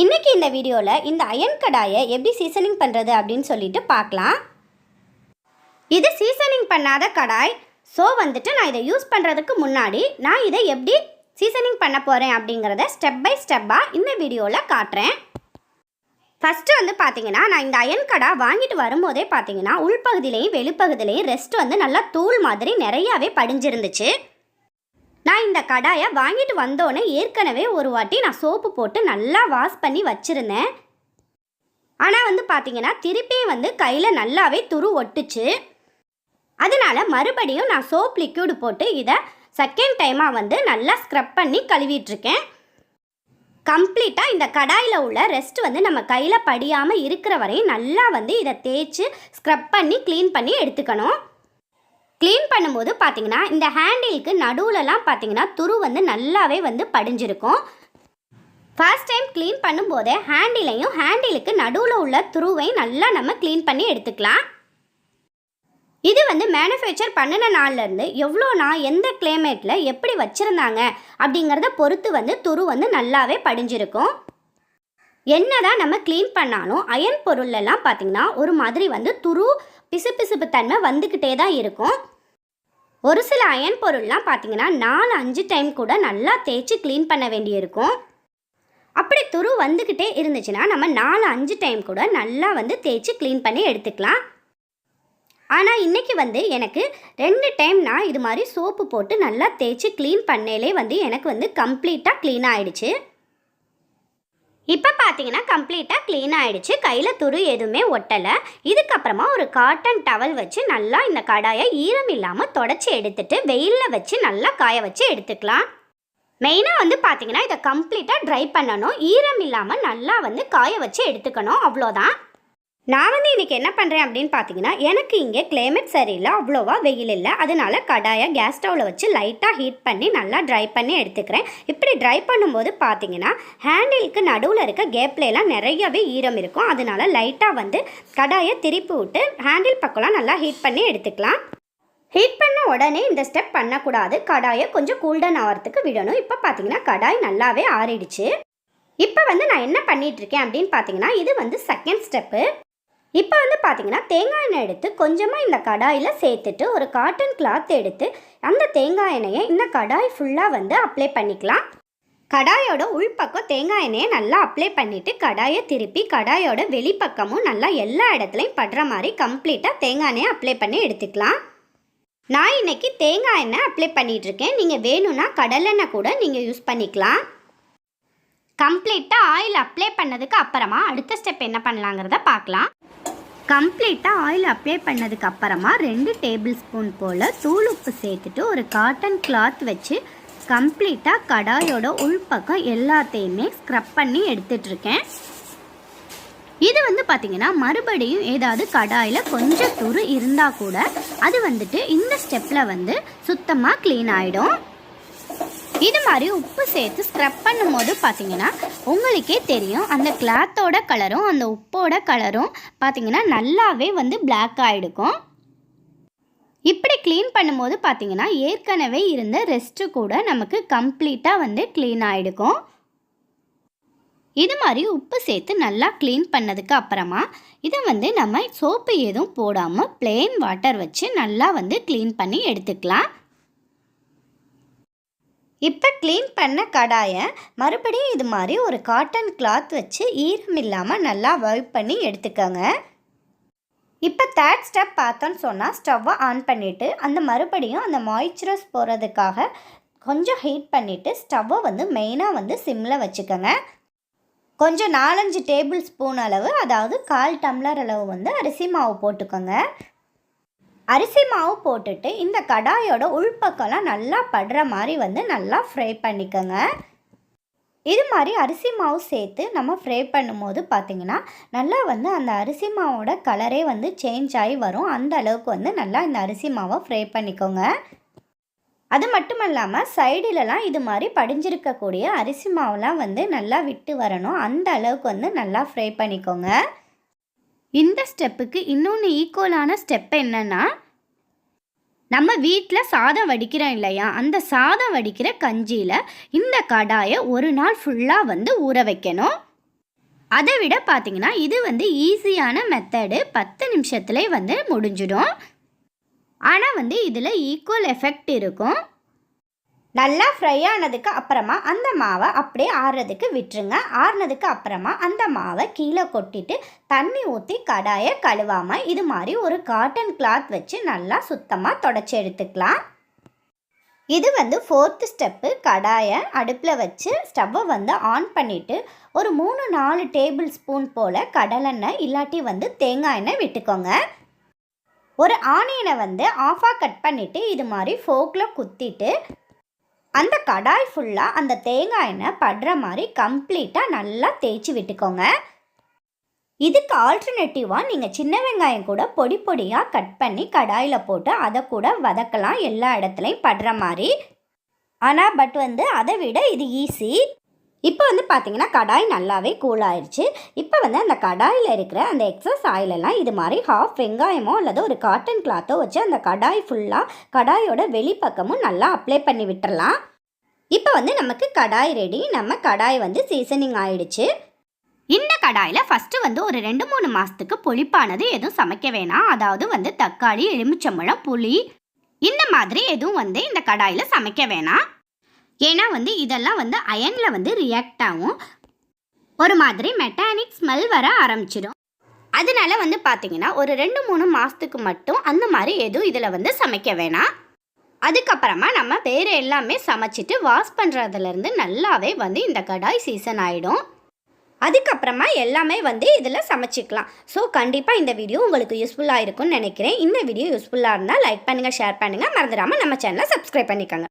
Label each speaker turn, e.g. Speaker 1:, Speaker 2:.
Speaker 1: இன்னைக்கு இந்த வீடியோவில் இந்த அயன் கடாயை எப்படி சீசனிங் பண்ணுறது அப்படின்னு சொல்லிட்டு பார்க்கலாம். இது சீசனிங் பண்ணாத கடாய். ஸோ வந்துட்டு நான் இதை யூஸ் பண்ணுறதுக்கு முன்னாடி நான் இதை எப்படி சீசனிங் பண்ண போகிறேன் அப்படிங்கிறத ஸ்டெப் பை ஸ்டெப்பாக இந்த வீடியோவில் காட்டுறேன். ஃபஸ்ட்டு வந்து பார்த்தீங்கன்னா நான் இந்த அயன் கடா வாங்கிட்டு வரும்போதே பார்த்தீங்கன்னா உள்பகுதியிலையும் வெளிப்பகுதியிலையும் ரெஸ்ட் வந்து நல்லா தூள் மாதிரி நிறையாவே படிஞ்சிருந்துச்சு. இந்த கடாயை வாங்கிட்டு வந்தோடனே ஏற்கனவே ஒரு வாட்டி நான் சோப்பு போட்டு நல்லா வாஷ் பண்ணி வச்சுருந்தேன். ஆனால் வந்து பார்த்தீங்கன்னா திருப்பியும் வந்து கையில் நல்லாவே துரு ஒட்டுச்சு. அதனால் மறுபடியும் நான் சோப் லிக்யூடு போட்டு இதை செகண்ட் டைமாக வந்து நல்லா ஸ்க்ரப் பண்ணி கழுவிட்டுருக்கேன். கம்ப்ளீட்டாக இந்த கடாயில் உள்ள ரெஸ்ட் வந்து நம்ம கையில் படியாமல் இருக்கிற வரையும் நல்லா வந்து இதை தேய்ச்சி ஸ்க்ரப் பண்ணி க்ளீன் பண்ணி எடுத்துக்கணும். க்ளீன் பண்ணும்போது பார்த்தீங்கன்னா இந்த ஹேண்டிலுக்கு நடுவுலலாம் பார்த்தீங்கன்னா துரு வந்து நல்லாவே வந்து படிஞ்சிருக்கும். ஃபர்ஸ்ட் டைம் க்ளீன் பண்ணும்போதே ஹேண்டிலையும் ஹேண்டிலுக்கு நடுவில் உள்ள துருவையும் நல்லா நம்ம க்ளீன் பண்ணி எடுத்துக்கலாம். இது வந்து மேனுஃபேக்சர் பண்ணின நாள்லேருந்து எவ்வளோ நாள் எந்த கிளைமேட்டில் எப்படி வச்சுருந்தாங்க அப்படிங்கிறத பொறுத்து வந்து துரு வந்து நல்லாவே படிஞ்சிருக்கும். என்னதான் நம்ம க்ளீன் பண்ணாலும் அயன் பொருள்லாம் பார்த்திங்கன்னா ஒரு மாதிரி வந்து துரு பிசுபிசுப்பு தன்மை வந்துக்கிட்டே தான் இருக்கும். ஒரு சில அயன் பொருள்லாம் பார்த்தீங்கன்னா நாலு அஞ்சு டைம் கூட நல்லா தேய்ச்சி க்ளீன் பண்ண வேண்டியிருக்கும். அப்படி துரு வந்துக்கிட்டே இருந்துச்சுன்னா நம்ம நாலு அஞ்சு டைம் கூட நல்லா வந்து தேய்ச்சி க்ளீன் பண்ணி எடுத்துக்கலாம். ஆனால் இன்றைக்கி வந்து எனக்கு ரெண்டு டைம் நான் இது மாதிரி சோப்பு போட்டு நல்லா தேய்ச்சி க்ளீன் பண்ணேலே வந்து எனக்கு வந்து கம்ப்ளீட்டாக க்ளீன் ஆகிடுச்சு இப்போ பார்த்தீங்கன்னா கம்ப்ளீட்டாக க்ளீன் ஆகிடுச்சு கையில் துரு எதுவுமே ஒட்டலை. இதுக்கப்புறமா ஒரு காட்டன் டவல் வச்சு நல்லா இந்த கடாயை ஈரம் இல்லாமல் தொடச்சி எடுத்துட்டு வெயிலில் வச்சு நல்லா காய வச்சு எடுத்துக்கலாம். மெயினாக வந்து பார்த்தீங்கன்னா இதை கம்ப்ளீட்டாக ட்ரை பண்ணணும். ஈரம் இல்லாமல் நல்லா வந்து காய வச்சு எடுத்துக்கணும். அவ்வளோதான். நான் வந்து இன்றைக்கி என்ன பண்ணுறேன் அப்படின்னு பார்த்தீங்கன்னா எனக்கு இங்கே கிளைமேட் சரியில்லை அவ்வளோவா வெயில் இல்லை. அதனால் கடாயை கேஸ் ஸ்டவ்வில் வச்சு லைட்டாக ஹீட் பண்ணி நல்லா ட்ரை பண்ணி எடுத்துக்கிறேன். இப்படி ட்ரை பண்ணும்போது பார்த்தீங்கன்னா ஹேண்டிலுக்கு நடுவில் இருக்க கேப்லாம் நிறையவே ஈரம் இருக்கும். அதனால லைட்டாக வந்து கடாயை திருப்பி விட்டு ஹேண்டில் பக்கம்லாம் நல்லா ஹீட் பண்ணி எடுத்துக்கலாம். ஹீட் பண்ண உடனே இந்த ஸ்டெப் பண்ணக்கூடாது. கடாயை கொஞ்சம் கூல்டன் ஆகிறதுக்கு விடணும். இப்போ பார்த்தீங்கன்னா கடாய் நல்லாவே ஆறிடுச்சு. இப்போ வந்து நான் என்ன பண்ணிகிட்ருக்கேன் அப்படின்னு பார்த்தீங்கன்னா இது வந்து செகண்ட் ஸ்டெப்பு இப்போ வந்து பார்த்தீங்கன்னா தேங்காய் எண்ணெய் எடுத்து கொஞ்சமாக இந்த கடாயில் சேர்த்துட்டு ஒரு காட்டன் கிளாத் எடுத்து அந்த தேங்காய் எண்ணெயை இந்த கடாய் ஃபுல்லாக வந்து அப்ளை பண்ணிக்கலாம். கடாயோட உள்பக்கம் தேங்காய் எண்ணெயை நல்லா அப்ளை பண்ணிவிட்டு கடாயை திருப்பி கடாயோட வெளிப்பக்கமும் நல்லா எல்லா இடத்துலையும் படுற மாதிரி கம்ப்ளீட்டாக தேங்காய் எண்ணெயை அப்ளை பண்ணி எடுத்துக்கலாம். நான் இன்னைக்கு தேங்காய் எண்ணெய் அப்ளை பண்ணிகிட்ருக்கேன் நீங்கள் வேணும்னா கடலெண்ணெய் கூட நீங்கள் யூஸ் பண்ணிக்கலாம். கம்ப்ளீட்டாக ஆயில் அப்ளை பண்ணதுக்கு அப்புறமா அடுத்த ஸ்டெப் என்ன பண்ணலாங்கிறத பார்க்கலாம். கம்ப்ளீட்டாக ஆயில் அப்ளை பண்ணதுக்கு அப்புறமா ரெண்டு டேபிள் ஸ்பூன் போல் தூள் உப்பு சேர்த்துட்டு ஒரு காட்டன் கிளாத் வச்சு கம்ப்ளீட்டாக கடாயோட உள்பக்கம் எல்லாத்தையுமே ஸ்க்ரப் பண்ணி எடுத்துட்ருக்கேன். இது வந்து பார்த்திங்கன்னா மறுபடியும் ஏதாவது கடாயில் கொஞ்சம் துரு இருந்தால் கூட அது வந்துட்டு இந்த ஸ்டெப்பில் வந்து சுத்தமாக க்ளீன் ஆகிடும் இது மாதிரி உப்பு சேர்த்து ஸ்க்ரப் பண்ணும்போது பார்த்தீங்கன்னா உங்களுக்கே தெரியும் அந்த கிளாத்தோட கலரும் அந்த உப்போட கலரும் பார்த்தீங்கன்னா நல்லாவே வந்து பிளாக் ஆகிடுக்கும் இப்படி க்ளீன் பண்ணும்போது பார்த்தீங்கன்னா ஏற்கனவே இருந்த ரெஸ்ட்டு கூட நமக்கு கம்ப்ளீட்டாக வந்து க்ளீன் ஆகிடுக்கும் இது மாதிரி உப்பு சேர்த்து நல்லா க்ளீன் பண்ணதுக்கு அப்புறமா இதை வந்து நம்ம சோப்பு எதுவும் போடாமல் ப்ளெயின் வாட்டர் வச்சு நல்லா வந்து க்ளீன் பண்ணி எடுத்துக்கலாம். இப்போ க்ளீன் பண்ண கடாயை மறுபடியும் இது மாதிரி ஒரு காட்டன் கிளாத் வச்சு ஈரம் இல்லாமல் நல்லா வைப் பண்ணி எடுத்துக்கோங்க. இப்போ தேர்ட் ஸ்டெப் பார்த்தோன்னு சொன்னால் ஸ்டவ்வை ஆன் பண்ணிவிட்டு அந்த மறுபடியும் அந்த மாய்ச்சரஸ் போகிறதுக்காக கொஞ்சம் ஹீட் பண்ணிவிட்டு ஸ்டவ்வை வந்து மெயினாக வந்து சிம்மில் வச்சுக்கோங்க. கொஞ்சம் நாலஞ்சு டேபிள் ஸ்பூன் அளவு அதாவது கால் டம்ளர் அளவு வந்து அரிசி மாவு போட்டுக்கோங்க. அரிசி மாவு போட்டுட்டு இந்த கடாயோட உள்பக்கம்லாம் நல்லா படுற மாதிரி வந்து நல்லா ஃப்ரை பண்ணிக்கோங்க. இது மாதிரி அரிசி மாவு சேர்த்து நம்ம ஃப்ரை பண்ணும்போது பார்த்திங்கன்னா நல்லா வந்து அந்த அரிசி மாவோட கலரே வந்து சேஞ்ச் ஆகி வரும். அந்த அளவுக்கு வந்து நல்லா இந்த அரிசி மாவை ஃப்ரை பண்ணிக்கோங்க. அது மட்டும் இல்லாமல் சைடிலலாம் இது மாதிரி படிஞ்சிருக்கக்கூடிய அரிசி மாவுலாம் வந்து நல்லா விட்டு வரணும். அந்த அளவுக்கு வந்து நல்லா ஃப்ரை பண்ணிக்கோங்க. இந்த ஸ்டெப்புக்கு இன்னொன்று ஈக்குவலான ஸ்டெப் என்னன்னா நம்ம வீட்டில் சாதம் வடிக்கிறோம் இல்லையா? அந்த சாதம் வடிக்கிற கஞ்சியில் இந்த கடாயை ஒரு நாள் ஃபுல்லாக வந்து ஊற வைக்கணும். அதை விட பார்த்தீங்கன்னா இது வந்து ஈஸியான மெத்தடு பத்து நிமிஷத்துலேயே வந்து முடிஞ்சிடும். ஆனால் வந்து இதில் ஈக்குவல் எஃபெக்ட் இருக்கும். நல்லா ஃப்ரை ஆனதுக்கு அப்புறமா அந்த மாவை அப்படியே ஆறுறதுக்கு விட்டுருங்க. ஆறுனதுக்கு அப்புறமா அந்த மாவை கீழே கொட்டிட்டு தண்ணி ஊற்றி கடாயை கழுவாமல் இது மாதிரி ஒரு காட்டன் கிளாத் வச்சு நல்லா சுத்தமாக தொடச்சி எடுத்துக்கலாம். இது வந்து ஃபோர்த்து ஸ்டெப்பு கடாயை அடுப்பில் வச்சு ஸ்டவ்வை வந்து ஆன் பண்ணிவிட்டு ஒரு மூணு நாலு டேபிள் ஸ்பூன் போல் கடலெண்ணெய் இல்லாட்டி வந்து தேங்காய் எண்ணெய் விட்டுக்கோங்க. ஒரு ஆனியனை வந்து ஆஃபாக கட் பண்ணிவிட்டு இது மாதிரி ஃபோக்கில் குத்திட்டு அந்த கடாய் ஃபுல்லாக அந்த தேங்காய் எண்ணெய் படுற மாதிரி கம்ப்ளீட்டாக நல்லா தேய்ச்சி விட்டுக்கோங்க. இதுக்கு ஆல்டர்னேட்டிவாக நீங்கள் சின்ன வெங்காயம் கூட பொடி பொடியாக கட் பண்ணி கடாயில் போட்டு அதை கூட வதக்கலாம். எல்லா இடத்துலையும் படுற மாதிரி. ஆனால் பட் வந்து அதை விட இது ஈஸி இப்போ வந்து பார்த்தீங்கன்னா கடாய் நல்லாவே கூல் ஆயிடுச்சு இப்போ வந்து அந்த கடாயில் இருக்கிற அந்த எக்ஸஸ் ஆயிலெல்லாம் இது மாதிரி ஹாஃப் வெங்காயமோ அல்லது ஒரு காட்டன் கிளாத்தோ வச்சு அந்த கடாய் ஃபுல்லாக கடாயோட வெளிப்பக்கமும் நல்லா அப்ளை பண்ணி விட்டுறலாம். இப்போ வந்து நமக்கு கடாய் ரெடி நம்ம கடாய் வந்து சீசனிங் ஆயிடுச்சு. இந்த கடாயில் ஃபஸ்ட்டு வந்து ஒரு ரெண்டு மூணு மாதத்துக்கு புளிப்பானது எதுவும் சமைக்க வேணாம். அதாவது வந்து தக்காளி எலுமிச்சம்பழம் புளி இந்த மாதிரி எதுவும் வந்து இந்த கடாயில் சமைக்க வேணாம். ஏன்னா வந்து இதெல்லாம் வந்து அயனில் வந்து ரியாக்ட் ஆகும். ஒரு மாதிரி மெட்டானிக் ஸ்மெல் வர ஆரம்பிச்சிடும். அதனால வந்து பார்த்தீங்கன்னா ஒரு ரெண்டு மூணு மாதத்துக்கு மட்டும் அந்த மாதிரி எதுவும் இதில் வந்து சமைக்க வேணாம். அதுக்கப்புறமா நம்ம வேறு எல்லாமே சமைச்சிட்டு வாஷ் பண்ணுறதுலேருந்து நல்லாவே வந்து இந்த கடாய் சீசன் ஆகிடும் அதுக்கப்புறமா எல்லாமே வந்து இதில் சமைச்சிக்கலாம். ஸோ கண்டிப்பாக இந்த வீடியோ உங்களுக்கு யூஸ்ஃபுல்லாக இருக்கும்னு நினைக்கிறேன். இந்த வீடியோ யூஸ்ஃபுல்லாக இருந்தால் லைக் பண்ணுங்கள் ஷேர் பண்ணுங்கள் மறந்துடாமல் நம்ம சேனலை சப்ஸ்கிரைப் பண்ணிக்கோங்க.